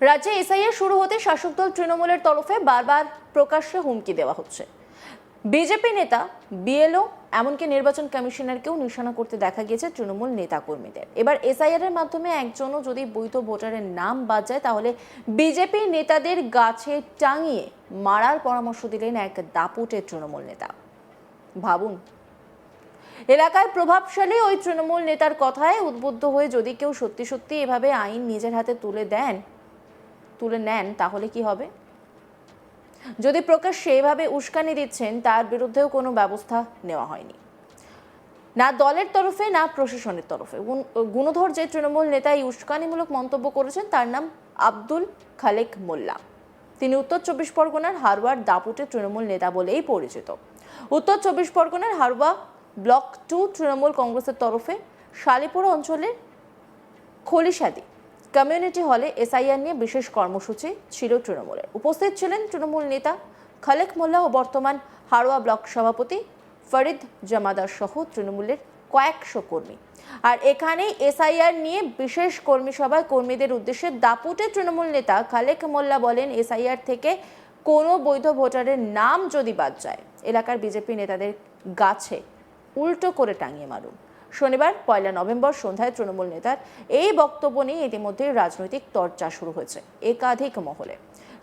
রাজ্যে এসআইআর শুরু হতে শাসক দল তৃণমূলের তরফে বারবার প্রকাশ্যে হুমকি দেওয়া হচ্ছে। বিজেপি নেতা, বিএলও, এমনকি নির্বাচন কমিশনারকেও নিশানা করতে দেখা গিয়েছে তৃণমূল নেতাকর্মীদের। এবার এসআইআর এর মাধ্যমে একজনও যদি বৈধ ভোটারের নাম বাদ যায়, তাহলে বিজেপি নেতাদের গাছে টাঙিয়ে মারার পরামর্শ দিলেন এক দাপুটে তৃণমূল নেতা। ভাবুন। এলাকায় প্রভাবশালী ওই তৃণমূল নেতার কথায় উদ্বুদ্ধ হয়ে যদি কেউ সত্যি সত্যি এভাবে আইন নিজের হাতে তুলে দেন তুলে নেন, তাহলে কি হবে? যদি প্রকাশ্যে এভাবে উস্কানি দিচ্ছেন, তার বিরুদ্ধেও কোনো ব্যবস্থা নেওয়া হয়নি। না দলের তরফে, না প্রশাসনের তরফে। গুণধর যে তৃণমূল নেতা এই উস্কানিমূলক মন্তব্য করেছেন, তার নাম আব্দুল খালেক মোল্লা। তিনি উত্তর চব্বিশ পরগনার হারওয়ার দাপুটে তৃণমূল নেতা বলেই পরিচিত। উত্তর চব্বিশ পরগনার হারওয়া ব্লক টু তৃণমূল কংগ্রেসের তরফে শালিপুর অঞ্চলের খলিশাদি কমিউনিটি হলে এসআইআর নিয়ে বিশেষ কর্মসূচি ছিল তৃণমূলের। উপস্থিত ছিলেন তৃণমূল নেতা খালেক মোল্লা ও বর্তমান হাড়োয়া ব্লক সভাপতি ফরিদ জামাদার সহ তৃণমূলের কয়েকশো কর্মী। আর এখানেই এসআইআর নিয়ে বিশেষ কর্মী সভায় কর্মীদের উদ্দেশ্যে দাপুটে তৃণমূল নেতা খালেক মোল্লা বলেন, এসআইআর থেকে কোনো বৈধ ভোটারের নাম যদি বাদ যায়, এলাকার বিজেপি নেতাদের গাছে উল্টো করে টাঙিয়ে মারুন। শনিবার, পয়লা নভেম্বর সন্ধ্যায় তৃণমূল নেতার এই বক্তব্য নিয়ে ইতিমধ্যে রাজনৈতিক চর্চা শুরু হয়েছে একাধিক মহলে।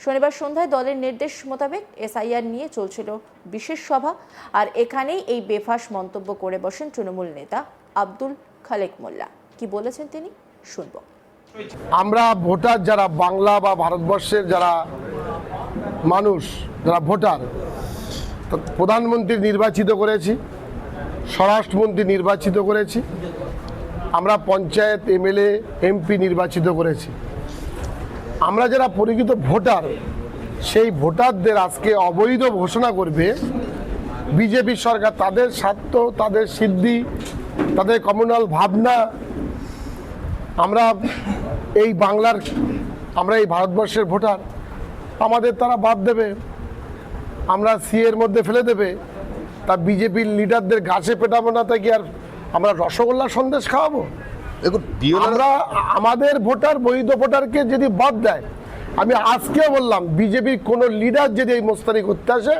শনিবার সন্ধ্যায় দলের নির্দেশ মোতাবেক এসআইআর নিয়ে চলছিল বিশেষ সভা আর এখানেই এই বেফাস মন্তব্য করে বসেন তৃণমূল নেতা আব্দুল খালেক মোল্লা। কি বলেছেন তিনি? শুনব। আমরা ভোটার যারা বাংলা বা ভারতবর্ষের যারা মানুষ, যারা ভোটার প্রধানমন্ত্রী নির্বাচিত করেছি। স্বরাষ্ট্রমন্ত্রী নির্বাচিত করেছি। আমরা পঞ্চায়েত এমএলএ, এমপি নির্বাচিত করেছি। আমরা যারা পরিচিত ভোটার, সেই ভোটারদের আজকে অবৈধ ঘোষণা করবে। বিজেপি সরকার তাদের স্বার্থ, তাদের সিদ্ধি, তাদের কমিউনাল ভাবনা। আমরা এই বাংলার, আমরা এই ভারতবর্ষের ভোটার। আমাদের তারা বাদ দেবে। আমরা সিএর মধ্যে ফেলে দেবে। তা বিজেপির লিডারদের গাছে পেটাবো না তাই কি আর আমরা রসগোল্লা সন্দেশ খাওয়াবো? দেখুন আমরা আমাদের ভোটার বৈধ ভোটারকে যদি বাদ দেয় আমি আজকেও বললাম বিজেপির কোনো লিডার যদি এই মোস্তানি করতে আসে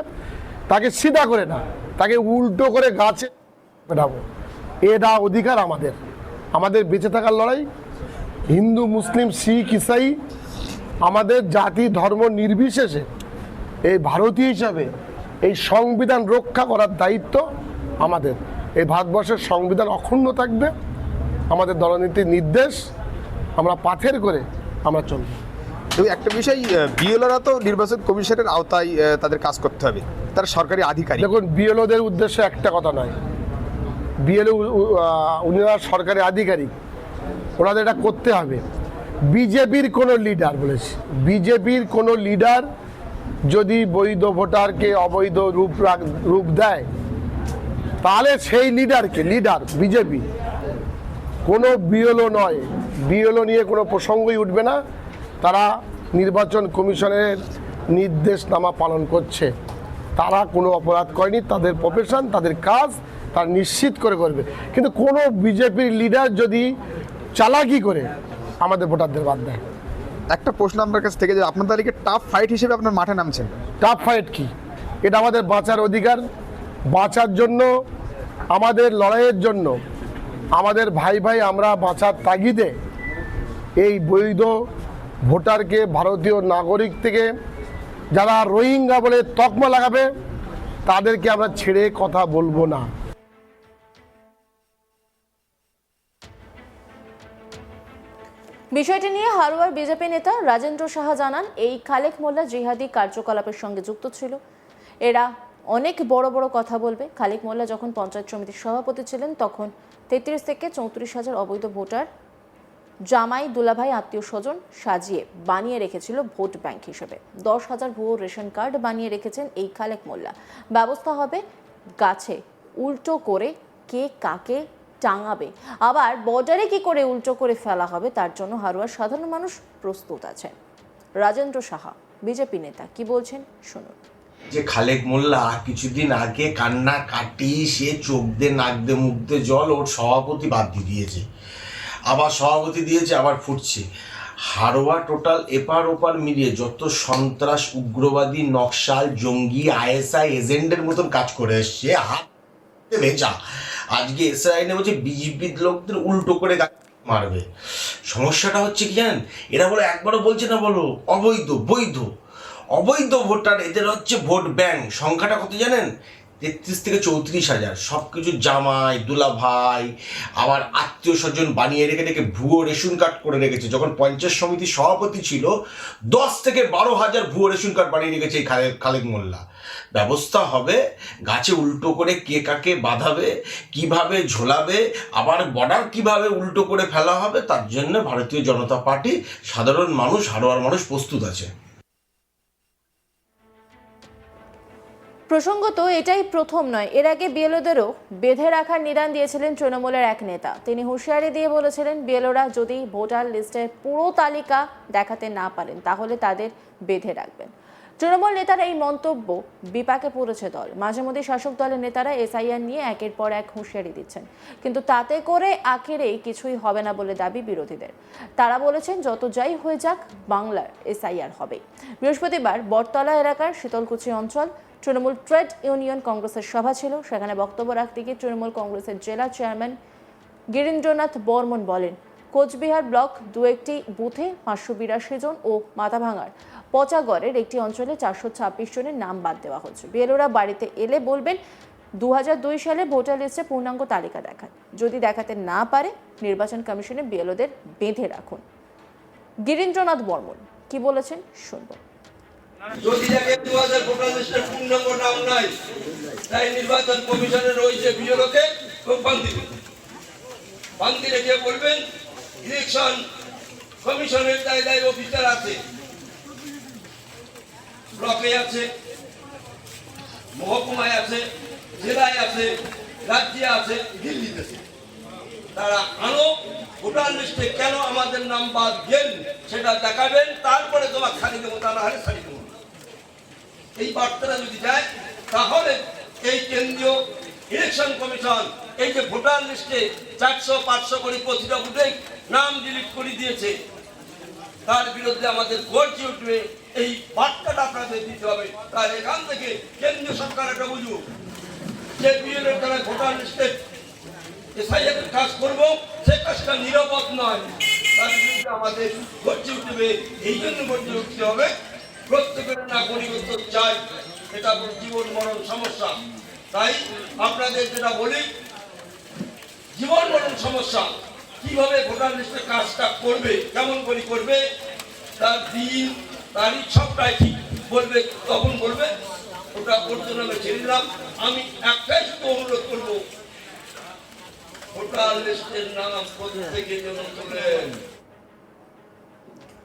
তাকে সিধা করে না তাকে উল্টো করে গাছে পেটাবো। এটা অধিকার আমাদের। আমাদের বেঁচে থাকার লড়াই হিন্দু মুসলিম শিখ ইসাই আমাদের জাতি ধর্ম নির্বিশেষে এই ভারতীয় হিসাবে এই সংবিধান রক্ষা করার দায়িত্ব আমাদের। এই ভারতবর্ষের সংবিধান অক্ষুণ্ণ থাকবে আমাদের দলনীতির নির্দেশ আমরা পাথের করে আমরা চলব। এবং একটা বিষয় বিএলআররা তো নির্বাচন কমিশনের আওতায় তাদের কাজ করতে হবে তারা সরকারি আধিকারিক। দেখুন বিএলওদের উদ্দেশ্যে একটা কথা নয়। বিএলও উনিরা সরকারি আধিকারিক ওনাদের এটা করতে হবে। বিজেপির কোনো লিডার বলেছি বিজেপির কোনো লিডার যদি বৈধ ভোটারকে অবৈধ রূপ রূপ দেয়, তাহলে সেই লিডারকে, লিডার, বিজেপি, কোনো বিএলও নয়। বিএলও নিয়ে কোনো প্রসঙ্গই উঠবে না। তারা নির্বাচন কমিশনের নির্দেশনামা পালন করছে। তারা কোনো অপরাধ করেনি, তাদের প্রফেশন তাদের কাজ তারা নিশ্চিত করে করবে। কিন্তু কোনো বিজেপির লিডার যদি চালাকি করে, আমাদের ভোটারদের বাদ দেয়। একটা প্রশ্ন আপনার কাছ থেকে যে আপনার তালিকে টাফ ফাইট হিসেবে আপনার মাঠে নামছেন? টাফ ফাইট কি? এটা আমাদের বাঁচার অধিকার, বাঁচার জন্য, আমাদের লড়াইয়ের জন্য, আমাদের ভাই ভাই আমরা বাঁচার তাগিদে এই বৈধ ভোটারকে ভারতীয় নাগরিক থেকে যারা রোহিঙ্গা বলে তকমা লাগাবে, তাদেরকে আমরা ছেড়ে কথা বলব না। বিষয়টি নিয়ে হারোয়ার বিজেপি নেতা রাজেন্দ্র সাহা জানান, এই খালেক মোল্লা জিহাদি কার্যকলাপের সঙ্গে যুক্ত ছিল। এরা অনেক বড় বড় কথা বলবে। খালেক মোল্লা যখন পঞ্চায়েত সমিতির সভাপতি ছিলেন, তখন তেত্রিশ থেকে চৌত্রিশ হাজার অবৈধ ভোটার জামাই দুলাভাই আত্মীয় স্বজন সাজিয়ে বানিয়ে রেখেছিল ভোট ব্যাংক হিসেবে। দশ হাজার ভুয়ো রেশন কার্ড বানিয়ে রেখেছেন এই খালেক মোল্লা। ব্যবস্থা হবে গাছে, উল্টো করে কে কাকে টাঙাবে। আবার বর্ডারে কি করে উল্টো করে ফেলা হবে, তার জন্য হারুয়ার সাধারণ মানুষ প্রস্তুত আছেন রাজেন্দ্র সাহা, বিজেপি নেতা, কি বলছেন? শুনুন। যে খালেক মোল্লা কিছুদিন আগে কান্না কাটি, সে চোখ দিয়ে নাক দিয়ে, মুখ দিয়ে জল ওর সভাপতি বাদ দিয়ে দিয়েছে। আবার সভাপতি দিয়েছে, আবার ফুটছে। হারোয়া টোটাল এপার ওপার মিলিয়ে যত সন্ত্রাস, উগ্রবাদী, নকশাল, জঙ্গি, আইএসআই এজেন্টের মতন কাজ করে এসছে, হাত ভেজা। আজকে এসআই বলছে বিজেপির লোকদের উল্টো করে মারবে। সমস্যাটা হচ্ছে কি জানেন? এরা বলে একবারও বলছে না বলো, অবৈধ, বৈধ। অবৈধ ভোটার এদের হচ্ছে ভোট ব্যাংক। সংখ্যাটা কত জানেন? তেত্রিশ থেকে চৌত্রিশ হাজার। সব কিছু জামাই দুলা ভাই আবার আত্মীয় স্বজন বানিয়ে রেখে রেখে ভুয়ো রেশন কার্ড করে রেখেছে। যখন পঞ্চায়েত সমিতির সভাপতি ছিল, দশ থেকে বারো হাজার ভুয়ো রেশন কার্ড বানিয়ে রেখেছে এই খালেক খালেক মোল্লা। ব্যবস্থা হবে, গাছে উল্টো করে কে কাকে বাঁধাবে, কীভাবে ঝোলাবে, আবার বর্ডার কীভাবে উল্টো করে ফেলা হবে, তার জন্য ভারতীয় জনতা পার্টি সাধারণ মানুষ হারোয়ার মানুষ প্রস্তুত আছে। প্রসঙ্গত, এটাই প্রথম নয়। এর আগে বিএলওদেরও বেঁধে রাখার নিদান দিয়েছিলেন তৃণমূলের এক নেতা। তিনি হুঁশিয়ারি দিয়ে বলেছিলেন, বিএলওরা যদি ভোটার লিস্টের পুরো তালিকা দেখাতে না পারেন, তাহলে তাদের বেঁধে রাখবেন। তৃণমূল নেতার এই মন্তব্য বিপাকে পড়েছে দল। মাঝে মধ্যে শাসক দলের নেতারা এসআইআর নিয়ে একের পর এক হুঁশিয়ারি দিচ্ছেন। কিন্তু তাতে করে আখেরে কিছুই হবে না বলে দাবি বিরোধীদের। তারা বলেছেন, যত যাই হয়ে যাক, বাংলার এসআইআর হবে বৃহস্পতিবার বটতলা এলাকার শীতলকুচি অঞ্চল তৃণমূল ট্রেড ইউনিয়ন কংগ্রেসের সভা ছিল। সেখানে বক্তব্য রাখতে গিয়ে তৃণমূল কংগ্রেসের জেলা চেয়ারম্যান গিরীন্দ্রনাথ বর্মন বলেন, কোচবিহার ব্লক দু একটি বুথে পাঁচশো বিরাশি জন ও মাথাভাঙার। পচাগড়ের একটি অঞ্চলে চারশো ছাব্বিশ জনের নাম বাদ দেওয়া হচ্ছে। বিএলওরা বাড়িতে এলে বলবেন দু দুই সালে ভোটার লিস্টে পূর্ণাঙ্গ তালিকা দেখান। যদি দেখাতে না পারে, নির্বাচন কমিশনে বিএলওদের বেঁধে রাখুন। গিরীন্দ্রনাথ বর্মন, কি বলেছেন শুনব। যদি দেখে দু হাজার ভোটার লিস্টের পূর্ণাঙ্গ নাম নাই তাই নির্বাচন কমিশনের ওই যে বিএলওকে বান্দি বান্দি রেখে বলবেন, ইলেকশন কমিশনের দায় দায় অফিসার আছে, ব্লকে আছে, মহকুমায় আছে, জেলায় আছে, রাজ্যে আছে, দিল্লিতে তারা আনো, ভোটার লিস্টে কেন আমাদের নাম বাদ গেল সেটা দেখাবেন, তারপরে তোমার খালি দেবো তা না হলে। এই বার্তাটা যদি যায় তাহলে এই কেন্দ্রীয় ইলেকশন কমিশন এই যে ভোটার লিস্টে চারশো, পাঁচশো করে প্রতিটা বুথে নাম ডিলিট করে দিয়েছে, তার বিরুদ্ধে আমাদের গর্জে উঠবে। এই বার্তাটা আপনাদের দিতে হবে। তার এখান থেকে কেন্দ্রীয় সরকার একটা বুঝুক। যে বিএলএর দ্বারা ভোটার লিস্টে এসআইয়ের কাজ করব, সে কাজটা নিরাপদ নয়। তার বিরুদ্ধে আমাদের গর্জে উঠবে। এই জন্য গর্জে উঠতে হবে। প্রত্যেকের নাগরিকত্ব চাই এটা জীবন মরণ সমস্যা। তাই আপনাদের যেটা বলি, জীবন মরণ সমস্যা, কীভাবে ভোটার লিস্টে কাজটা করবে, কেমন করে করবে, তার দিন, তারিখ সবটাই ঠিক বলবে, তখন বলবে, ওটা ওর জন্য আমি ছেড়ে দিলাম। আমি একটাই শুধু অনুরোধ করব, ভোটার লিস্টের নাম প্রত্যেকে যেন